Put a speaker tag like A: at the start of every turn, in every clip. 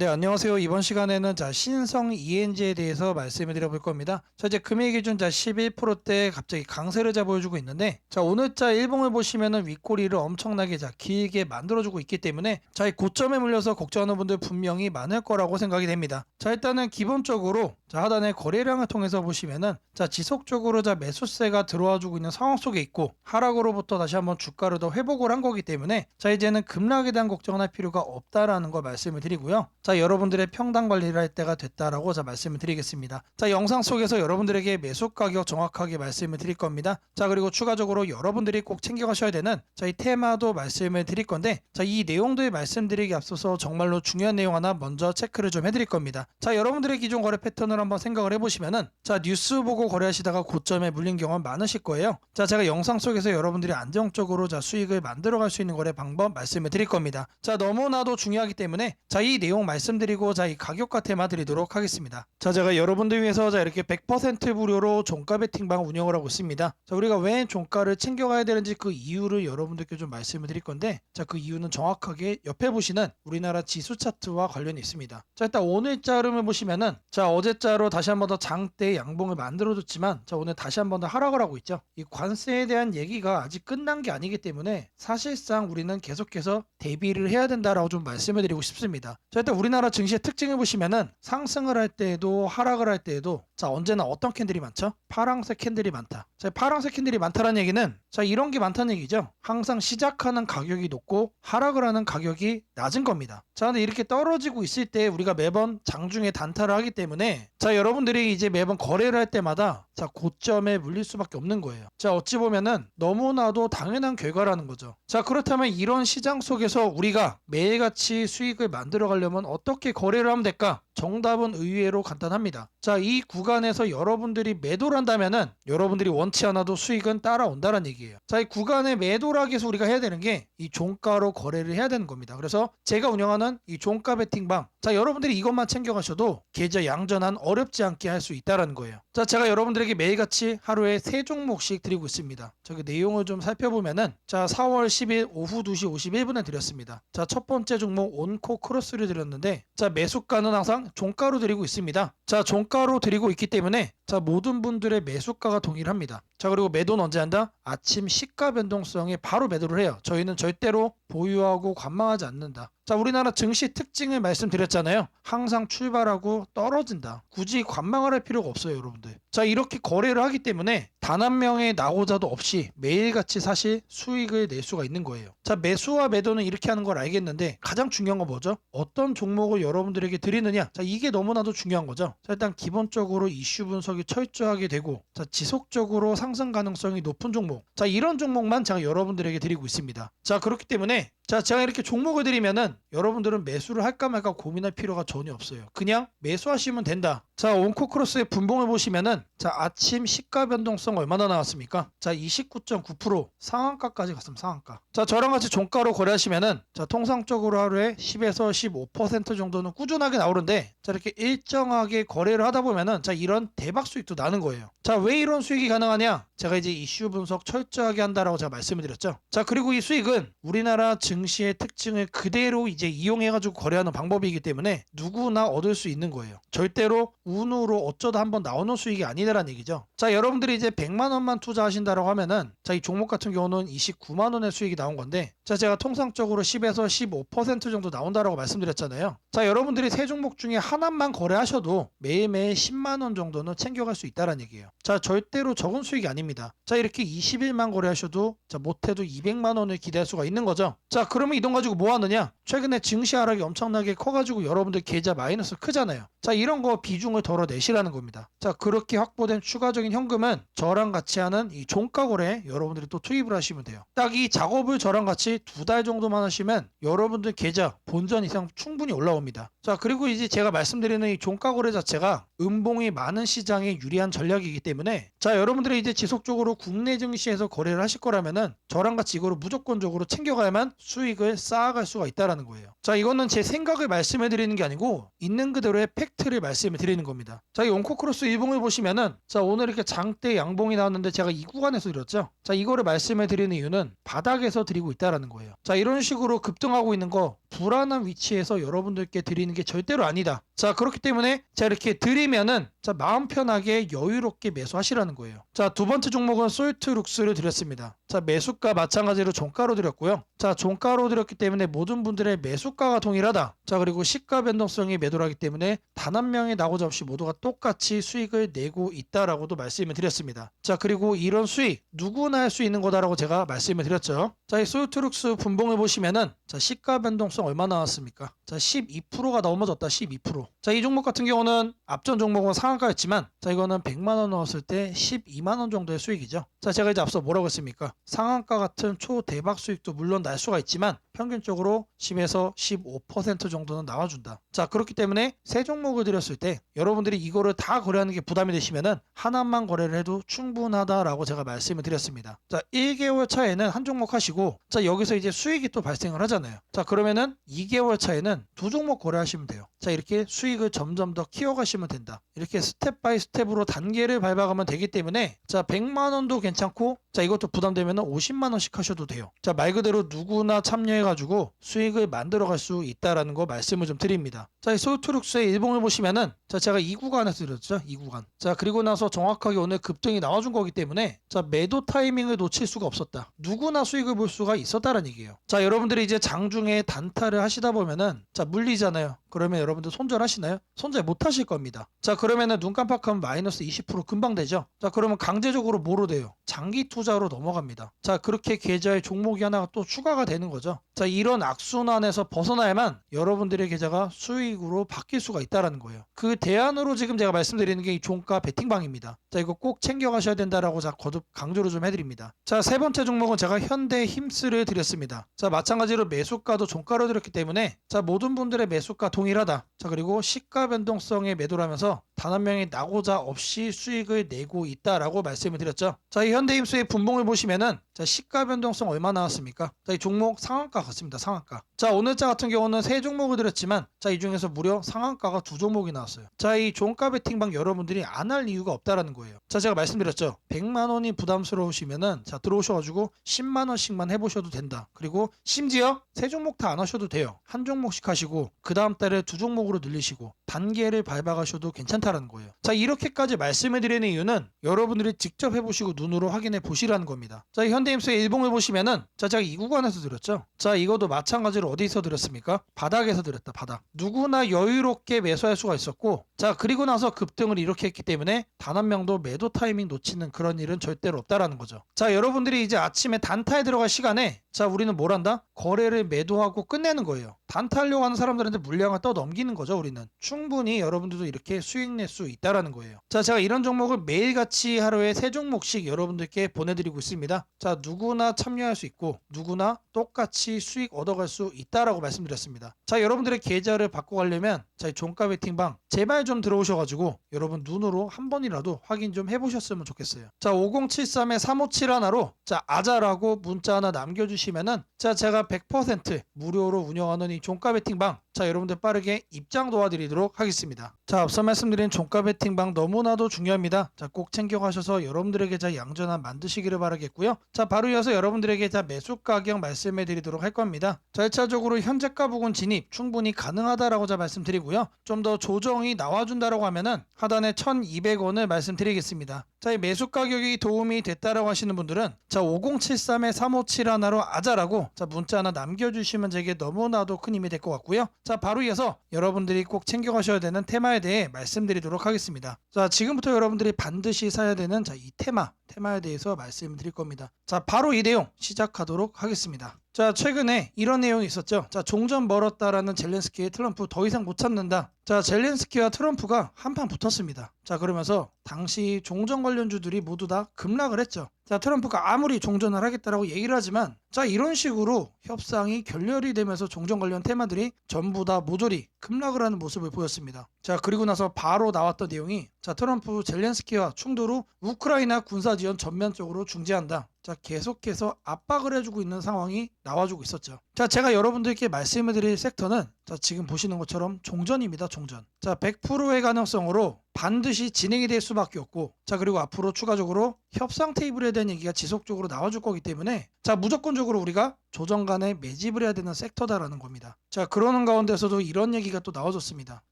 A: 네, 안녕하세요. 이번 시간에는 자, 신성 ENG에 대해서 말씀을 드려볼 겁니다. 자, 이제 금일 기준 자 11%대 갑자기 강세를 자 보여주고 있는데 자, 오늘 자 일봉을 보시면은 윗꼬리를 엄청나게 자 길게 만들어주고 있기 때문에 자, 이 고점에 물려서 걱정하는 분들 분명히 많을 거라고 생각이 됩니다. 자, 일단은 기본적으로 자, 하단의 거래량을 통해서 보시면은 자, 지속적으로 자 매수세가 들어와 주고 있는 상황 속에 있고 하락으로부터 다시 한번 주가를 더 회복을 한 거기 때문에 자, 이제는 급락에 대한 걱정을 할 필요가 없다라는 거 말씀을 드리고요. 자, 여러분들의 평당 관리를 할 때가 됐다라고 자 말씀을 드리겠습니다. 자, 영상 속에서 여러분들에게 매수 가격 정확하게 말씀을 드릴 겁니다. 자, 그리고 추가적으로 여러분들이 꼭 챙겨 가셔야 되는 자, 이 테마도 말씀을 드릴 건데 자, 이 내용들 말씀드리기 앞서서 정말로 중요한 내용 하나 먼저 체크를 좀 해 드릴 겁니다. 자, 여러분들의 기존 거래 패턴을 한번 생각을 해보시면은 자, 뉴스 보고 거래하시다가 고점에 물린 경험 많으실 거예요. 자, 제가 영상 속에서 여러분들이 안정적으로 자, 수익을 만들어갈 수 있는 거래 방법 말씀을 드릴 겁니다. 자, 너무나도 중요하기 때문에 자, 이 내용 말씀드리고 자, 이 가격과 테마 드리도록 하겠습니다. 자, 제가 여러분들 위해서 자, 이렇게 100% 무료로 종가 베팅방 운영을 하고 있습니다. 자, 우리가 왜 종가를 챙겨가야 되는지 그 이유를 여러분들께 좀 말씀을 드릴 건데 자, 그 이유는 정확하게 옆에 보시는 우리나라 지수 차트와 관련이 있습니다. 자, 일단 오늘자 흐름을 보시면은 자, 어제자 로 다시 한 번 더 장대 양봉을 만들어줬지만 자, 오늘 다시 한 번 더 하락을 하고 있죠. 이 관세에 대한 얘기가 아직 끝난 게 아니기 때문에 사실상 우리는 계속해서 대비를 해야 된다라고 좀 말씀을 드리고 싶습니다. 자, 일단 우리나라 증시의 특징을 보시면은 상승을 할 때에도 하락을 할 때에도 자, 언제나 어떤 캔들이 많죠? 파랑색 캔들이 많다. 자, 파랑색 캔들이 많다는 얘기는 자, 이런 게 많다는 얘기죠. 항상 시작하는 가격이 높고 하락을 하는 가격이 낮은 겁니다. 자, 근데 이렇게 떨어지고 있을 때 우리가 매번 장중에 단타를 하기 때문에 자, 여러분들이 이제 매번 거래를 할 때마다 자, 고점에 물릴 수밖에 없는 거예요. 자, 어찌 보면은 너무나도 당연한 결과라는 거죠. 자, 그렇다면 이런 시장 속에서 우리가 매일같이 수익을 만들어 가려면 어떻게 거래를 하면 될까? 정답은 의외로 간단합니다. 자, 이 구간에서 여러분들이 매도를 한다면은 여러분들이 원치 않아도 수익은 따라온다는 얘기예요. 자, 이 구간에 매도를 하기 위해서 우리가 해야 되는 게 이 종가로 거래를 해야 되는 겁니다. 그래서 제가 운영하는 이 종가 베팅방. 자, 여러분들이 이것만 챙겨가셔도 계좌 양전한 어렵지 않게 할 수 있다라는 거예요. 자, 제가 여러분들에게 매일같이 하루에 세 종목씩 드리고 있습니다. 저기 내용을 좀 살펴보면은 자, 4월 10일 오후 2시 51분에 드렸습니다. 자, 첫 번째 종목 온코 크로스를 드렸는데 자, 매수가는 항상 종가로 드리고 있습니다. 자, 종가로 드리고 있기 때문에 자, 모든 분들의 매수가가 동일합니다. 자, 그리고 매도는 언제 한다? 아침 시가 변동성에 바로 매도를 해요. 저희는 절대로 보유하고 관망하지 않는다. 자, 우리나라 증시 특징을 말씀드렸잖아요. 항상 출발하고 떨어진다. 굳이 관망을 할 필요가 없어요, 여러분들. 자, 이렇게 거래를 하기 때문에 단 한 명의 나고자도 없이 매일같이 사실 수익을 낼 수가 있는 거예요. 자, 매수와 매도는 이렇게 하는 걸 알겠는데 가장 중요한 건 뭐죠? 어떤 종목을 여러분들에게 드리느냐? 자, 이게 너무나도 중요한 거죠. 자, 일단 기본적으로 이슈 분석이 철저하게 되고 자, 지속적으로 상승 가능성이 높은 종목. 자, 이런 종목만 제가 여러분들에게 드리고 있습니다. 자, 그렇기 때문에 Hey 자, 제가 이렇게 종목을 드리면은 여러분들은 매수를 할까 말까 고민할 필요가 전혀 없어요. 그냥 매수하시면 된다. 자, 온코 크로스의 분봉을 보시면은 자, 아침 시가 변동성 얼마나 나왔습니까? 자, 29.9% 상한가까지 갔습니다. 상한가. 자, 저랑 같이 종가로 거래하시면은 자, 통상적으로 하루에 10에서 15% 정도는 꾸준하게 나오는데 자, 이렇게 일정하게 거래를 하다 보면은 자, 이런 대박 수익도 나는 거예요. 자, 왜 이런 수익이 가능하냐? 제가 이제 이슈 분석 철저하게 한다라고 제가 말씀을 드렸죠. 자, 그리고 이 수익은 우리나라 증 시의 특징을 그대로 이제 이용해가지고 거래하는 방법이기 때문에 누구나 얻을 수 있는 거예요. 절대로 운으로 어쩌다 한번 나오는 수익이 아니다라는 얘기죠. 자, 여러분들이 이제 100만 원만 투자하신다라고 하면은 자, 이 종목 같은 경우는 29만 원의 수익이 나온 건데 자, 제가 통상적으로 10에서 15% 정도 나온다라고 말씀드렸잖아요. 자, 여러분들이 세 종목 중에 하나만 거래하셔도 매일매일 10만 원 정도는 챙겨갈 수 있다라는 얘기예요. 자, 절대로 적은 수익이 아닙니다. 자, 이렇게 20일만 거래하셔도 자, 못해도 200만 원을 기대할 수가 있는 거죠. 자, 그러면 이돈 가지고 뭐 하느냐? 최근에 증시 하락이 엄청나게 커가지고 여러분들 계좌 마이너스 크잖아요. 자, 이런 거 비중을 덜어내시라는 겁니다. 자, 그렇게 확보된 추가적인 현금은 저랑 같이 하는 이 종가 거래에 여러분들이 또 투입을 하시면 돼요. 딱 이 작업을 저랑 같이 두 달 정도만 하시면 여러분들 계좌 본전 이상 충분히 올라옵니다. 자, 그리고 이제 제가 말씀드리는 이 종가 거래 자체가 음봉이 많은 시장에 유리한 전략이기 때문에 자, 여러분들이 이제 지속적으로 국내 증시에서 거래를 하실 거라면은 저랑 같이 이거를 무조건적으로 챙겨가야만 수익 수익을 쌓아갈 수가 있다라는 거예요. 자, 이거는 제 생각을 말씀해 드리는 게 아니고 있는 그대로의 팩트를 말씀해 드리는 겁니다. 자, 이 온코크로스 일봉을 보시면은 자, 오늘 이렇게 장대 양봉이 나왔는데 제가 이 구간에서 드렸죠. 자, 이거를 말씀해 드리는 이유는 바닥에서 드리고 있다라는 거예요. 자, 이런 식으로 급등하고 있는 거 불안한 위치에서 여러분들께 드리는 게 절대로 아니다. 자, 그렇기 때문에 자, 이렇게 드리면은 자, 마음 편하게 여유롭게 매수하시라는 거예요. 자, 두 번째 종목은 솔트 룩스를 드렸습니다. 자, 매수가 마찬가지로 종가로 드렸고요. 자, 종가로 드렸기 때문에 모든 분들의 매수가가 동일하다. 자, 그리고 시가 변동성이 매도하기 때문에 단 한 명의 나고자 없이 모두가 똑같이 수익을 내고 있다라고도 말씀을 드렸습니다. 자, 그리고 이런 수익 누구나 할 수 있는 거다라고 제가 말씀을 드렸죠. 자, 이 솔트 룩스 분봉을 보시면은 자, 시가 변동성 얼마 나왔습니까? 자, 12%가 넘어졌다. 12%. 자, 이 종목 같은 경우는 앞전 종목은 상한가였지만 자, 이거는 100만 원 넣었을 때 12만 원 정도의 수익이죠. 자, 제가 이제 앞서 뭐라고 했습니까? 상한가 같은 초대박 수익도 물론 날 수가 있지만 평균적으로 10에서 15% 정도는 나와준다. 자, 그렇기 때문에 세 종목을 드렸을 때 여러분들이 이거를 다 거래하는 게 부담이 되시면은 하나만 거래를 해도 충분하다라고 제가 말씀을 드렸습니다. 자, 1개월 차에는 한 종목 하시고 자, 여기서 이제 수익이 또 발생을 하잖아요. 자, 그러면은 2개월 차에는 두 종목 거래하시면 돼요. 자, 이렇게 수익을 점점 더 키워가시면 된다. 이렇게 스텝 바이 스텝으로 단계를 밟아가면 되기 때문에 자, 100만 원도 괜찮고 자, 이것도 부담되면은 50만 원씩 하셔도 돼요. 자, 말 그대로 누구나 참여해 가지고 수익을 만들어 갈 수 있다라는 거 말씀을 좀 드립니다. 자, 이 소트룩스의 일봉을 보시면은 자, 제가 이 구간에서 드렸죠. 이 구간. 자, 그리고 나서 정확하게 오늘 급등이 나와준 거기 때문에 자, 매도 타이밍을 놓칠 수가 없었다. 누구나 수익을 볼 수가 있었다는 얘기예요. 자, 여러분들이 이제 장중에 단타를 하시다 보면은 자, 물리잖아요. 그러면 여러분들 손절하시나요? 손절 못 하실 겁니다. 자, 그러면은 눈 깜빡하면 마이너스 20% 금방 되죠? 자, 그러면 강제적으로 뭐로 돼요? 장기 투자로 넘어갑니다. 자, 그렇게 계좌에 종목이 하나가 또 추가가 되는 거죠. 자, 이런 악순환에서 벗어나야만 여러분들의 계좌가 수익으로 바뀔 수가 있다라는 거예요. 그 대안으로 지금 제가 말씀드리는 게 이 종가 베팅방입니다. 자, 이거 꼭 챙겨 가셔야 된다라고 자, 거듭 강조를 좀 해드립니다. 자, 세 번째 종목은 제가 현대 힘스를 드렸습니다. 자, 마찬가지로 매수가도 종가로 드렸기 때문에 자, 모든 분들의 매수가 동일하다. 자, 그리고 시가 변동성에 매도하면서 단 한 명이 나고자 없이 수익을 내고 있다라고 말씀을 드렸죠. 자, 이 현대 힘스의 분봉을 보시면은 자, 시가 변동성 얼마 나왔습니까? 자, 이 종목 상한가 같습니다. 상한가. 자, 오늘자 같은 경우는 세 종목을 드렸지만 자, 이 중에서 무려 상한가가 두 종목이 나왔어요. 자, 이 종가 베팅방 여러분들이 안 할 이유가 없다라는 거예요. 자, 제가 말씀드렸죠. 100만 원이 부담스러우시면은 자, 들어오셔 가지고 10만 원씩만 해 보셔도 된다. 그리고 심지어 세 종목 다 안 하셔도 돼요. 한 종목씩 하시고 그 다음 달에 두 종목으로 늘리시고 단계를 밟아가셔도 괜찮다라는 거예요. 자, 이렇게까지 말씀해 드리는 이유는 여러분들이 직접 해보시고 눈으로 확인해 보시라는 겁니다. 자, 이 현대임수의 일봉을 보시면은 자, 제가 이 구간에서 드렸죠. 자, 이것도 마찬가지로 어디서 드렸습니까? 바닥에서 드렸다. 바닥. 누구나 여유롭게 매수할 수가 있었고 자, 그리고 나서 급등을 이렇게 했기 때문에 단 한 명도 매도 타이밍 놓치는 그런 일은 절대로 없다라는 거죠. 자, 여러분들이 이제 아침에 단타에 들어갈 시간에 자, 우리는 뭘 한다? 거래를 매도하고 끝내는 거예요. 단타하려고 하는 사람들한테 물량을 떠 넘기는 거죠, 우리는. 충분히 여러분들도 이렇게 수익 낼 수 있다라는 거예요. 자, 제가 이런 종목을 매일같이 하루에 세 종목씩 여러분들께 보내드리고 있습니다. 자, 누구나 참여할 수 있고, 누구나 똑같이 수익 얻어갈 수 있다라고 말씀드렸습니다. 자, 여러분들의 계좌를 바꿔가려면, 자, 이 종가 베팅방 제발 좀 들어오셔가지고, 여러분 눈으로 한 번이라도 확인 좀 해보셨으면 좋겠어요. 자, 5073에 357 하나로, 자, 아자라고 문자 하나 남겨주시 면은, 자, 제가 100% 무료로 운영하는 이 종가 베팅방, 자, 여러분들 빠르게 입장 도와드리도록 하겠습니다. 자, 앞서 말씀드린 종가 베팅방 너무나도 중요합니다. 자, 꼭 챙겨가셔서 여러분들에게 자 양전환 만드시기를 바라겠고요. 자, 바로 이어서 여러분들에게 자 매수 가격 말씀해 드리도록 할 겁니다. 자, 1차적으로 현재가 부근 진입 충분히 가능하다라고 자 말씀드리고요. 좀 더 조정이 나와준다라고 하면은 하단에 1200원을 말씀드리겠습니다. 자, 이 매수 가격이 도움이 됐다라고 하시는 분들은 자, 5073에 357 하나로 아자라고 자, 문자 하나 남겨주시면 제게 너무나도 큰 힘이 될 것 같고요. 자, 바로 이어서 여러분들이 꼭 챙겨가셔야 되는 테마에 대해 말씀드리도록 하겠습니다. 자, 지금부터 여러분들이 반드시 사야 되는 자, 이 테마, 테마에 대해서 말씀드릴 겁니다. 자, 바로 이 내용 시작하도록 하겠습니다. 자, 최근에 이런 내용이 있었죠. 자, 종전 멀었다라는 젤렌스키의 트럼프 더 이상 못 참는다. 자, 젤렌스키와 트럼프가 한판 붙었습니다. 자, 그러면서 당시 종전 관련주들이 모두 다 급락을 했죠. 자, 트럼프가 아무리 종전을 하겠다라고 얘기를 하지만 자, 이런 식으로 협상이 결렬이 되면서 종전 관련 테마들이 전부 다 모조리 급락을 하는 모습을 보였습니다. 자, 그리고 나서 바로 나왔던 내용이 자, 트럼프 젤렌스키와 충돌 후 우크라이나 군사 지원 전면적으로 중지한다. 자 계속해서 압박을 해주고 있는 상황이 나와주고 있었죠. 자 제가 여러분들께 말씀을 드릴 섹터는 자 지금 보시는 것처럼 종전입니다. 종전. 자 100%의 가능성으로 반드시 진행이 될 수밖에 없고 자 그리고 앞으로 추가적으로 협상 테이블에 대한 얘기가 지속적으로 나와줄 거기 때문에 자 무조건적으로 우리가 조정 간에 매집을 해야 되는 섹터다라는 겁니다. 자 그러는 가운데서도 이런 얘기가 또 나와줬습니다.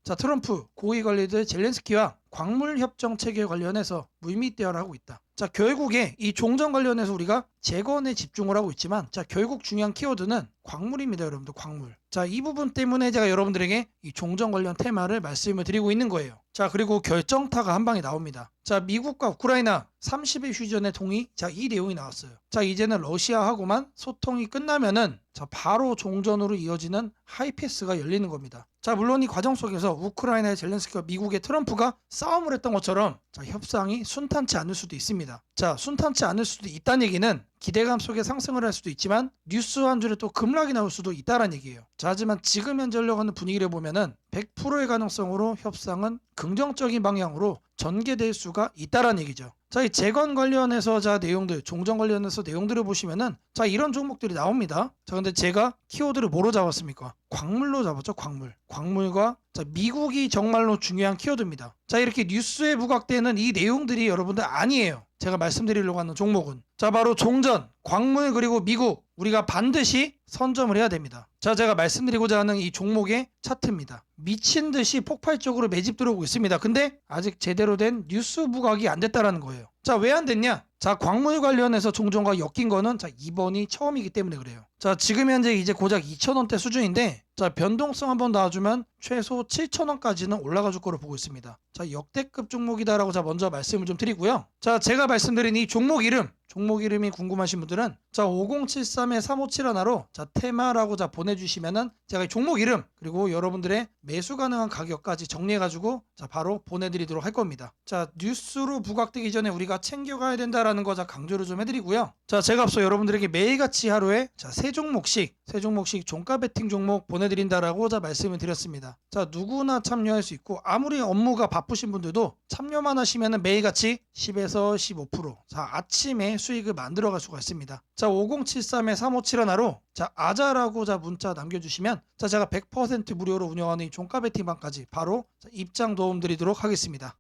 A: 자 트럼프 고위 관리들 젤렌스키와 광물 협정 체계 관련해서 물밑 대화를 하고 있다. 자 결국에 이 종전 관련해서 우리가 재건에 집중을 하고 있지만 자 결국 중요한 키워드는 광물입니다 여러분들 광물. 자 이 부분 때문에 제가 여러분들에게 이 종전 관련 테마를 말씀을 드리고 있는 거예요. 자 그리고 결정타가 한 방에 나옵니다. 자 미국과 우크라이나 30일 휴전의 동의 자 이 내용이 나왔어요. 자 이제는 러시아하고만 소통이 끝나면은 자 바로 종전으로 이어지는 하이패스가 열리는 겁니다. 자 물론 이 과정 속에서 우크라이나의 젤렌스키와 미국의 트럼프가 싸움을 했던 것처럼 자 협상이 순탄치 않을 수도 있습니다. 자 순탄치 않을 수도 있다는 얘기는 기대감 속에 상승을 할 수도 있지만 뉴스 한 줄에 또 급락이 나올 수도 있다는 얘기예요. 자, 하지만 지금 현재 흘러가는 분위기를 보면은 100%의 가능성으로 협상은 긍정적인 방향으로 전개될 수가 있다라는 얘기죠. 자, 이 재건 관련해서 자 내용들, 종전 관련해서 내용들을 보시면은 자 이런 종목들이 나옵니다. 자, 근데 제가 키워드를 뭐로 잡았습니까? 광물로 잡았죠, 광물. 광물과 자 미국이 정말로 중요한 키워드입니다. 자 이렇게 뉴스에 부각되는 이 내용들이 여러분들 아니에요. 제가 말씀드리려고 하는 종목은 자 바로 종전, 광물 그리고 미국 우리가 반드시 선점을 해야 됩니다. 자 제가 말씀드리고자 하는 이 종목의 차트입니다. 미친 듯이 폭발적으로 매집 들어오고 있습니다. 근데 아직 제대로 된 뉴스 부각이 안 됐다라는 거예요. 자 왜 안 됐냐? 자 광물 관련해서 종전과 엮인 거는 자 이번이 처음이기 때문에 그래요. 자 지금 현재 이제 고작 2,000원대 수준인데 자 변동성 한번 나와주면 최소 7,000원까지는 올라가 줄 거로 보고 있습니다. 자 역대급 종목이다라고 자 먼저 말씀을 좀 드리고요. 자 제가 말씀드린 이 종목 이름 종목 이름이 궁금하신 분들은 자 5073에 357 하나로 자 테마라고 자 보내주시면은 제가 이 종목 이름 그리고 여러분들의 매수 가능한 가격까지 정리해가지고 자 바로 보내드리도록 할 겁니다. 자 뉴스로 부각되기 전에 우리가 챙겨가야 된다라는 거자 강조를 좀 해드리고요. 자 제가 앞서 여러분들에게 매일같이 하루에 자세 종목씩 세 종목씩 종가 베팅 종목 보내드린다라고 자 말씀을 드렸습니다. 자 누구나 참여할 수 있고 아무리 업무가 바쁘신 분들도 참여만 하시면은 매일같이 10에서 15%. 자 아침에 수익을 만들어갈 수가 있습니다. 자 5073에 357 하나로 자 아자라고 자 문자 남겨주시면 자 제가 100% 무료로 운영하는 이 종가 베팅방까지 바로 자, 입장 도움 드리도록 하겠습니다.